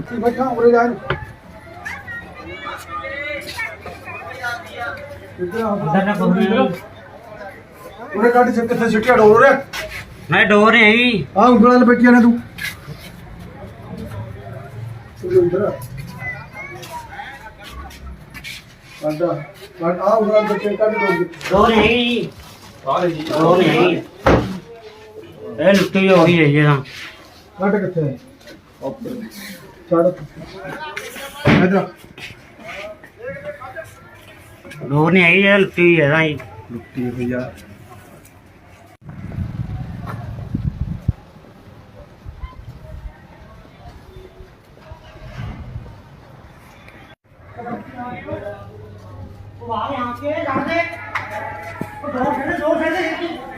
ਕੀ ਬੈਠਾ ਉਰੇ ਜਾ ਉਰੇ ਕੱਢ ਸਿੱਟ ਕਿੱਥੇ ਸਿੱਟਿਆ ਡੋਰ ਰੇ ਮੈਂ ਡੋਰ ਨਹੀਂ ਹੈਗੀ ਆ ਉਂਗਲਾਂ ਨਾਲ ਬੈਠੀਆਂ ਨੇ ਤੂੰ ਆ ਕੱਢ ਕੱਢ ਆ ਉਂਗਲਾਂ ਬੈਠੇ ਕੱਢ ਡੋਰ ਡੋਰ ਨਹੀਂ ਹੈਗੀ ਡੋਰ ਨਹੀਂ ਹੈਗੀ ਇਹ ਲੁੱਟੀ ਹੋ ਗਈ ਹੈ ਜਿਹੜਾ ਕੱਢ ਕਿੱਥੇ ਹੈ ਛੱਡ ਇੱਧਰ। ਡੋਰ ਨਹੀਂ ਹੈਗੀ ਇਹ ਲੁੱਟੀ ਹੈ ਤਾਂ ਜੀ ਲੁੱਟੀ ਹੋਈ ਆ। ਇੱਧਰ ਆ ਇੱਧਰ ਆਗੇ ਉੱਪਰ ਮੈਂ ਲੁੱਟੀ ਚੜਾਉਣਾ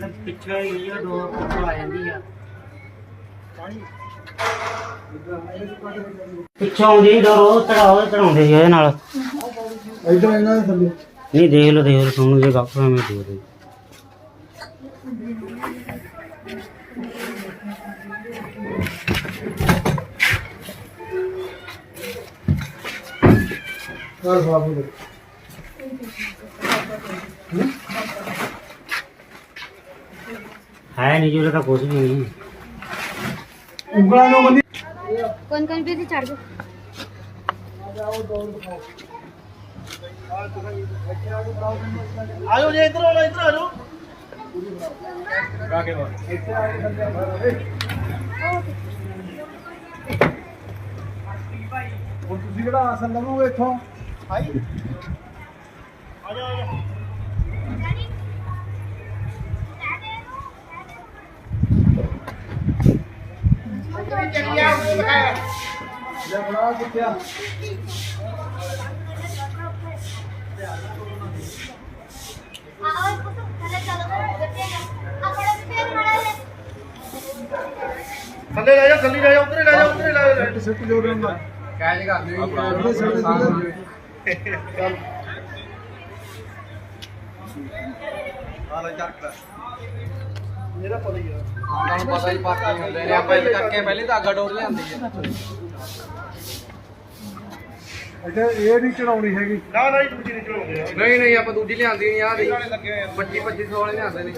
ਇਹ ਪਿੱਛੇ ਹੀ ਇਹ ਡੋਰ ਪਿੱਛੋਂ ਆ ਜਾਂਦੀ ਆ। ਪਿੱਛੋਂ ਆਉਂਦੀ ਡੋਰ ਉਹ ਚੜਾਓ ਚੜਾਉਂਦੇ ਸੀ ਇਹਦੇ ਨਾਲ। ਇੱਧਰ ਇਹਨਾਂ ਦੇ ਥੱਲੇ। ਨਹੀਂ ਦੇਖ ਲਓ ਦੇਖ ਲਓ ਸੋਨੂੰ ਜੇ ਗੱਪ ਮੈਂ ਦੇ ਦੇ ਨਾਲ ਬਾਬੂ ਦੇ ਹੈ ਨਹੀਂ ਜਿਹੜਾ ਤਾਂ ਕੁਝ ਵੀ ਨਹੀਂ। ਉਂਗਲਾਂ ਨੂੰ ਬੰਦੀ ਕੌਣ ਕੌਣ ਵੀ ਚੜ ਜਾ ਆਜੋ ਜੇ ਇਧਰ ਆਓ ਇਧਰ ਆਜੋ ਕਾਕੇ ਨੂੰ ਇੱਥੇ ਆ ਕੇ ਬੰਦੇ ਭਾਈ ਹੁਣ ਤੁਸੀਂ ਕਿਹੜਾ ਆਸਨ ਲਵੋਗੇ ਇੱਥੋਂ? ਆਈ। ਆਜੋ ਆਜੋ ਲੈ ਬਣਾ ਕਿੱਥੇ ਆ ਥੱਲੇ ਲੈ ਜਾ ਥੱਲੇ ਲੈ ਜਾ ਉੱਧਰ ਲੈ ਜਾ ਉੱਧਰ ਲੈ ਜਾ। ਸੈੱਟ ਸੈੱਟ ਜੋੜ ਲੈਂਦਾ ਕੈਚ ਕਰ ਦਿਓ ਉਹਦੇ ਸੈੱਟ ਚੱਲ। ਆ ਲੈ ਚੱਕ ਮੇਰਾ ਪਤਾ ਹੀ ਆ। ਤੁਹਾਨੂੰ ਪਤਾ ਹੀ ਪਾਰਟੀ ਹੁੰਦੇ ਨੇ ਆਪਾਂ ਇਹ ਕਰਕੇ ਪਹਿਲੇ ਤਾਂ ਅੱਗਾ ਡੋਰ ਲਿਆਂਦੀ ਹੈ ਅੱਛਾ ਇਹ ਨਹੀਂ ਚੜਾਉਣੀ ਹੈਗੀ। ਨਾ ਨਾ ਦੂਜੀ ਨਹੀਂ ਚੜਾਉਂਦੇ ਨਹੀਂ ਨਹੀਂ ਆਪਾਂ ਦੂਜੀ ਲਿਆਂਦੀ ਨਹੀਂ ਆ 25 2500 ਵਾਲੇ ਲਿਆਂਦੇ ਨੇ।